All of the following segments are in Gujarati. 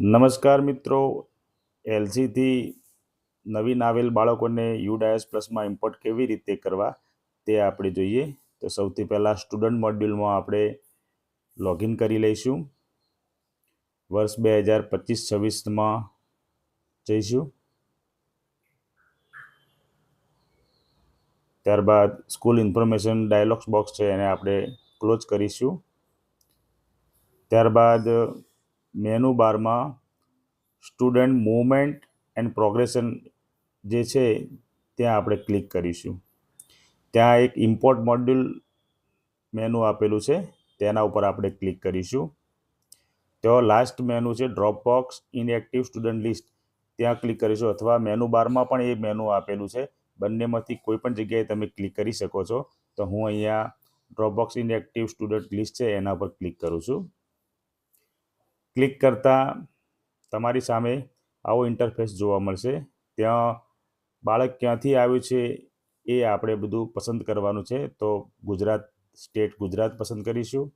નમસ્કાર મિત્રો. એલજીથી નવીન આવેલ બાળકોને યુડાયસ પ્લસમાં ઇમ્પોર્ટ કેવી રીતે કરવા તે આપણે જોઈએ. તો સૌથી પહેલાં સ્ટુડન્ટ મોડ્યુલમાં આપણે લોગિન કરી લઈશું. વર્ષ બે હજાર પચીસ છવ્વીસમાં જઈશું. ત્યારબાદ સ્કૂલ ઇન્ફોર્મેશન ડાયલોગ્સ બોક્સ છે એને આપણે ક્લોઝ કરીશું. ત્યારબાદ મેનુ બારમાં સ્ટુડન્ટ મૂવમેન્ટ એન્ડ પ્રોગ્રેશન જે છે, ત્યાં આપણે ક્લિક કરીશું. ત્યાં એક ઇમ્પોર્ટ મોડ્યુલ મેનુ આપેલું છે, તેના ઉપર આપણે ક્લિક કરીશું. તો લાસ્ટ મેનુ છે drop box inactive student list ત્યાં ક્લિક કરીશું અથવા મેનુ બારમાં પણ એ મેનુ આપેલું છે. બંનેમાંથી કોઈ પણ જગ્યાએ તમે ક્લિક કરી શકો છો. તો હું અહીંયા drop box inactive student list છે, એના પર ક્લિક કરું છું. ક્લિક કરતાં તમારી સામે આવો ઇન્ટરફેસ જોવા મળશે. ત્યાં બાળક ક્યાંથી આવ્યું છે એ આપણે બધું પસંદ કરવાનું છે. તો ગુજરાત, સ્ટેટ ગુજરાત પસંદ કરીશું.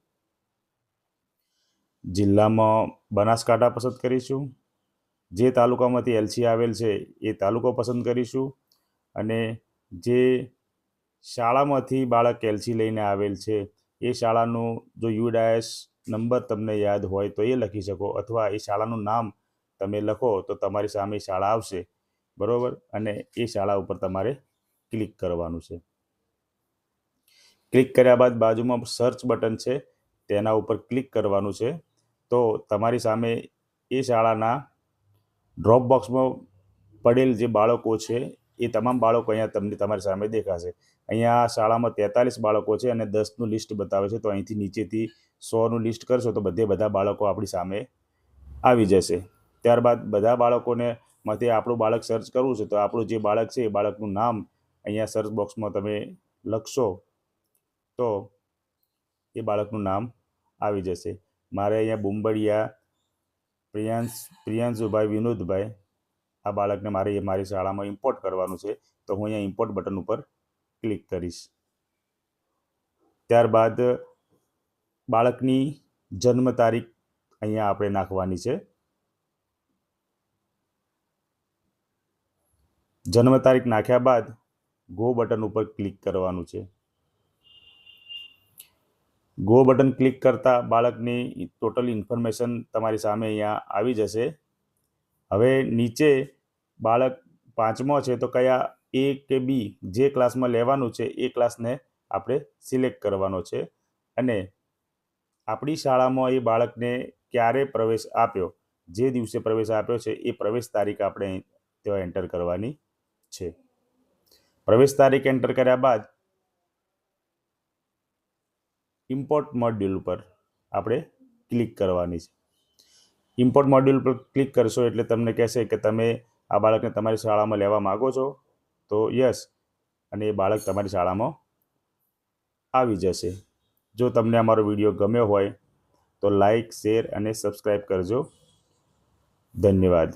જિલ્લામાં બનાસકાંઠા પસંદ કરીશું. જે તાલુકામાંથી એલસી આવેલ છે એ તાલુકો પસંદ કરીશું. અને જે શાળામાંથી બાળક એલસી લઈને આવેલ છે એ શાળાનું જો યુડાયસ નંબર તમને યાદ હોય તો એ લખી શકો અથવા એ શાળાનું નામ તમે લખો તો તમારી સામે શાળા આવશે. બરાબર? અને એ શાળા ઉપર તમારે ક્લિક કરવાનું છે. ક્લિક કર્યા બાદ બાજુમાં સર્ચ બટન છે, તેના ઉપર ક્લિક કરવાનું છે. તો તમારી સામે એ શાળાના ડ્રોપ બોક્સમાં પડેલ જે બાળકો છે એ તમામ બાળકો અહીંયા તમને તમારી સામે દેખાશે. અહીંયા શાળામાં તેતાલીસ બાળકો છે અને દસનું લિસ્ટ બતાવે છે. તો અહીંથી નીચેથી સોનું લિસ્ટ કરશો તો બધે બધા બાળકો આપણી સામે આવી જશે. ત્યારબાદ બધા બાળકોને માંથી આપણું બાળક સર્ચ કરવું છે તો આપણું જે બાળક છે એ બાળકનું નામ અહીંયા સર્ચ બોક્સમાં તમે લખશો તો એ બાળકનું નામ આવી જશે. મારે અહીંયા બુંબડિયા, પ્રિયાંશ, પ્રિયાંશુભાઈ, વિનોદભાઈ આ બાળકને મારે, મારી શાળામાં ઇમ્પોર્ટ કરવાનું છે, તો હું અહીંયા ઇમ્પોર્ટ બટન ઉપર ક્લિક કરીશ. ત્યારબાદ બાળકની જન્મ તારીખ અહીંયા આપણે નાખવાની છે. જન્મ તારીખ નાખ્યા બાદ ગો બટન ઉપર ક્લિક કરવાનું છે. ગો બટન ક્લિક કરતાં બાળકની ટોટલ ઇન્ફોર્મેશન તમારી સામે અહીંયા આવી જશે. હવે નીચે બાળક પાંચમો છે તો કયા એ કે બી જે ક્લાસમાં લેવાનું છે એ ક્લાસને આપણે સિલેક્ટ કરવાનો છે. અને આપણી શાળામાં એ બાળકને ક્યારે પ્રવેશ આપ્યો, જે દિવસે પ્રવેશ આપ્યો છે એ પ્રવેશ તારીખ આપણે ત્યાં એન્ટર કરવાની છે. પ્રવેશ તારીખ એન્ટર કર્યા બાદ ઇમ્પોર્ટ મોડ્યુલ ઉપર આપણે ક્લિક કરવાની છે. ઇમ્પોર્ટ મોડ્યુલ પર ક્લિક કરશો એટલે તમને કહેશે કે તમે આ બાળકને તમારી શાળામાં લેવા માગો છો. તો યસ અને એ બાળક તમારી શાળામાં આવી જશે. જો તમને અમારો વીડિયો ગમ્યો હોય, તો લાઈક શેર અને સબસ્ક્રાઈબ કરજો. ધન્યવાદ.